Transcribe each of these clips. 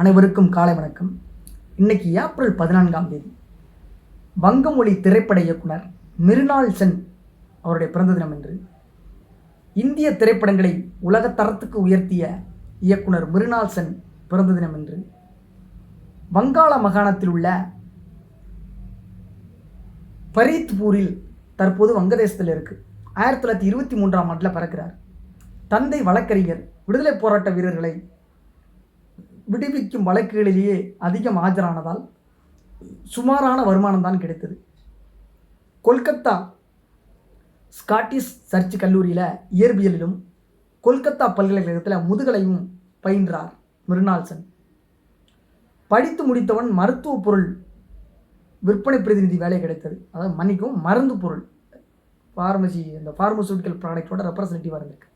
அனைவருக்கும் காலை வணக்கம். இன்னைக்கு ஏப்ரல் பதினான்காம் தேதி. வங்கமொழி திரைப்பட இயக்குனர் மிருனால் சென் அவருடைய பிறந்த தினம் என்று இந்திய திரைப்படங்களை உலகத்தரத்துக்கு உயர்த்திய இயக்குனர் மிருனால் சென் பிறந்த தினம் என்று வங்காள மாகாணத்தில் உள்ள பரீத்பூரில் தற்போது வங்கதேசத்தில் இருக்குது ஆயிரத்தி தொள்ளாயிரத்தி இருபத்தி மூன்றாம் ஆண்டில் பறக்கிறார். தந்தை வழக்கறிஞர் விடுதலை போராட்ட வீரர்களை விடுவிக்கும் வழக்குகளிலேயே அதிகம் ஆஜரானதால் சுமாரான வருமானம் தான் கிடைத்தது. கொல்கத்தா ஸ்காட்டிஷ் சர்ச் கல்லூரியில் இயற்பியலிலும் கொல்கத்தா பல்கலைக்கழகத்தில் முதுகலையும் பயின்றார் மிருனால்சன். படித்து முடித்தவன் மருத்துவ பொருள் விற்பனை பிரதிநிதி வேலை கிடைத்தது. அதாவது மன்னிக்கும் மருந்து பொருள். ஃபார்மசி இந்த ஃபார்மசூட்டிக்கல் ப்ராடக்டோட ரெப்ரசன்டேட்டிவாக இருந்திருக்கு.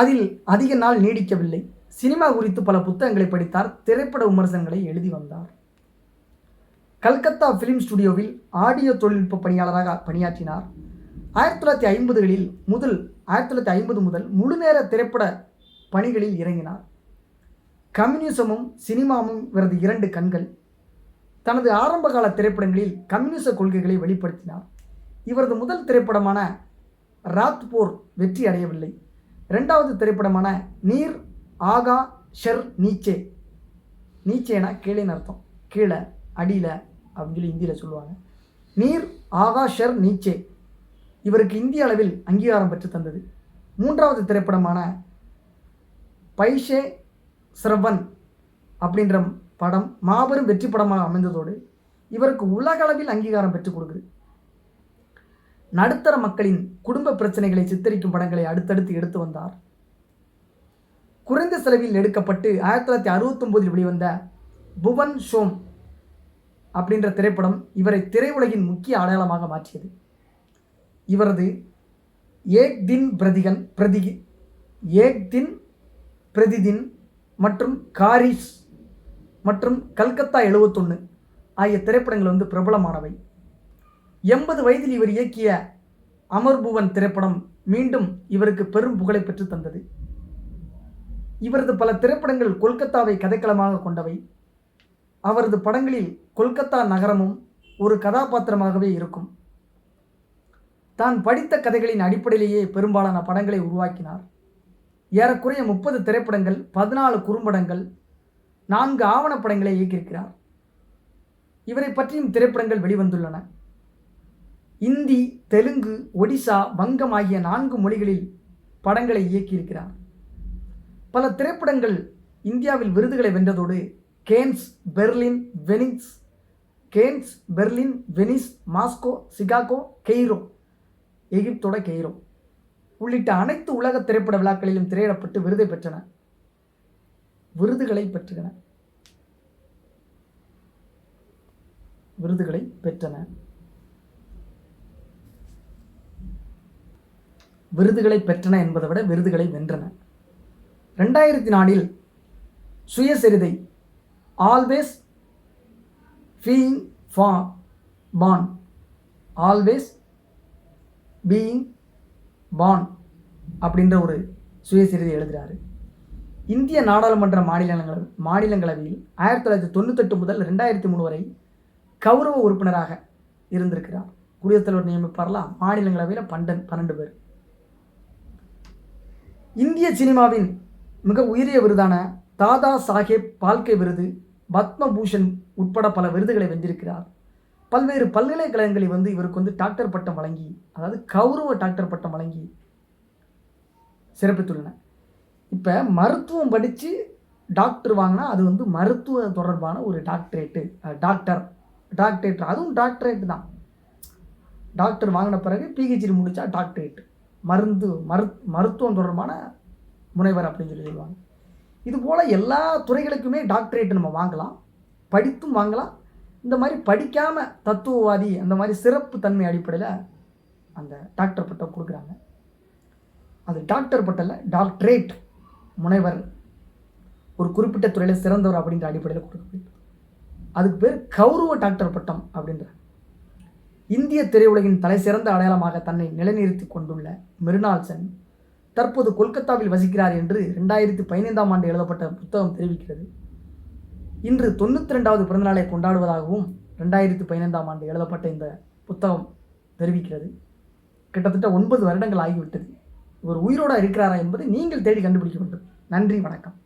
அதில் அதிக நாள் நீடிக்கவில்லை. சினிமா குறித்து பல புத்தகங்களை படித்தார். திரைப்பட விமர்சனங்களை எழுதி வந்தார். கல்கத்தா ஃபிலிம் ஸ்டுடியோவில் ஆடியோ தொழில்நுட்ப பணியாளராக பணியாற்றினார். ஆயிரத்தி தொள்ளாயிரத்தி ஐம்பதுகளில் முதல் ஆயிரத்தி தொள்ளாயிரத்தி ஐம்பது முதல் முழுநேர திரைப்பட பணிகளில் இறங்கினார். கம்யூனிசமும் சினிமாவும் இவரது இரண்டு கண்கள். தனது ஆரம்பகால திரைப்படங்களில் கம்யூனிச கொள்கைகளை வெளிப்படுத்தினார். இவரது முதல் திரைப்படமான ராத்போர் வெற்றி அடையவில்லை. ரெண்டாவது திரைப்படமான நீர் ஆகா ஷெர் நீச்சே. நீச்சேனா கீழேன்னு அர்த்தம். கீழே அடியில் அப்படின்னு சொல்லி ஹிந்தியில் சொல்லுவாங்க. நீர் ஆகா ஷெர் நீச்சே. இவருக்கு இந்திய அளவில் அங்கீகாரம் பெற்று தந்தது. மூன்றாவது திரைப்படமான பைஷே ஸ்ரவன் அப்படின்ற படம் மாபெரும் வெற்றி படமாக அமைந்ததோடு இவருக்கு உலகளவில் அங்கீகாரம் பெற்றுக் கொடுக்குது. நடுத்தர மக்களின் குடும்ப பிரச்சனைகளை சித்தரிக்கும் படங்களை அடுத்தடுத்து எடுத்து வந்தார். குறைந்த செலவில் எடுக்கப்பட்டு ஆயிரத்தி தொள்ளாயிரத்தி அறுபத்தொம்போதில் வெளிவந்த புவன் ஷோம் அப்படின்ற திரைப்படம் இவரை திரையுலகின் முக்கிய அடையாளமாக மாற்றியது. இவரது ஏக் தின் பிரதிகன் பிரதிகி ஏக் தின் பிரதிதின் மற்றும் காரிஸ் மற்றும் கல்கத்தா எழுபத்தொன்று ஆகிய திரைப்படங்கள் வந்து பிரபலமானவை. எண்பது வயதில் இவர் இயக்கிய அமர்புவன் திரைப்படம் மீண்டும் இவருக்கு பெரும் புகழை பெற்று தந்தது. இவரது பல திரைப்படங்கள் கொல்கத்தாவை கதைக்களமாக கொண்டவை. அவரது படங்களில் கொல்கத்தா நகரமும் ஒரு கதாபாத்திரமாகவே இருக்கும். தான் படித்த கதைகளின் அடிப்படையிலேயே பெரும்பாலான படங்களை உருவாக்கினார். ஏறக்குறைய முப்பது திரைப்படங்கள் பதினாலு குறும்படங்கள் நான்கு ஆவணப்படங்களை இயக்கியிருக்கிறார். இவரை பற்றியும் திரைப்படங்கள் வெளிவந்துள்ளன. இந்தி தெலுங்கு ஒடிசா வங்கம் ஆகிய நான்கு மொழிகளில் படங்களை இயக்கியிருக்கிறார். பல திரைப்படங்கள் இந்தியாவில் விருதுகளை வென்றதோடு Cannes Berlin Venice Cannes Berlin Venice Moscow Chicago Cairo எகிப்தோட Cairo உள்ளிட்ட அனைத்து உலக திரைப்பட விழாக்களிலும் திரையிடப்பட்டு விருதை பெற்றன. விருதுகளை பெற்றன விருதுகளை பெற்றன. விருதுகளை பெற்றன என்பதை விட விருதுகளை வென்றன. ரெண்டாயிரத்தி நாலில் சுயசரிதை ஆல்வேஸ் ஃபீயிங் ஃபா பான் ஆல்வேஸ் பீயிங் பான் அப்படின்ற ஒரு சுயசரிதை எழுதுகிறாரு இந்திய நாடாளுமன்ற மாநிலங்கள மாநிலங்களவையில் ஆயிரத்தி தொள்ளாயிரத்தி தொண்ணூத்தெட்டு முதல் ரெண்டாயிரத்தி மூணு வரை கௌரவ உறுப்பினராக இருந்திருக்கிறார். குடியரசுத் தலைவர் நியமிப்பார்லாம் மாநிலங்களவையில் பன்னெண்டு பன்னெண்டு பேர். இந்திய சினிமாவின் மிக உயரிய விருதான தாதா சாஹேப் பால்கே விருது பத்மபூஷன் உட்பட பல விருதுகளை வென்றிருக்கிறார். பல்வேறு பல்கலைக்கழகங்களில் வந்து இவருக்கு வந்து டாக்டர் பட்டம் வழங்கி அதாவது கௌரவ டாக்டர் பட்டம் வழங்கி சிறப்பித்துள்ளன. இப்போ மருத்துவம் படித்து டாக்டர் வாங்கினா அது வந்து மருத்துவ தொடர்பான ஒரு டாக்டரேட்டு டாக்டர் டாக்டரேட் அதுவும் டாக்டரேட் தான். டாக்டர் வாங்கின பிறகு பிஹெச்டி முடித்தா டாக்டரேட் மருந்து மரு மருத்துவம் தொடர்பான முனைவர் அப்படின்னு சொல்லி சொல்லுவாங்க. இது போல் எல்லா துறைகளுக்குமே டாக்டரேட் நம்ம வாங்கலாம் படித்தும் வாங்கலாம். இந்த மாதிரி படிக்காமல் தத்துவவாதி அந்த மாதிரி சிறப்பு தன்மை அடிப்படையில் அந்த டாக்டர் பட்டம் கொடுக்குறாங்க. அது டாக்டர் பட்டம் இல்லை டாக்டரேட் முனைவர் ஒரு குறிப்பிட்ட துறையில் சிறந்தவர் அப்படின்ற அடிப்படையில் கொடுக்கப்படுது. அதுக்கு பேர் கௌரவ டாக்டர் பட்டம் அப்படின்றாங்க இந்திய திரையுலகின் தலை சிறந்த அடையாளமாக தன்னை நிலைநிறுத்தி கொண்டுள்ள மிருனால் சென் தற்போது கொல்கத்தாவில் வசிக்கிறார் என்று ரெண்டாயிரத்தி பதினைந்தாம் ஆண்டு எழுதப்பட்ட புத்தகம் தெரிவிக்கிறது. இன்று தொண்ணூற்றி ரெண்டாவது பிறந்தநாளை கொண்டாடுவதாகவும் ரெண்டாயிரத்தி பதினைந்தாம் ஆண்டு எழுதப்பட்ட இந்த புத்தகம் தெரிவிக்கிறது. கிட்டத்தட்ட ஒன்பது வருடங்கள் ஆகிவிட்டது. இவர் உயிரோடு இருக்கிறாரா என்பதை நீங்கள் தேடி கண்டுபிடிக்க வேண்டும். நன்றி வணக்கம்.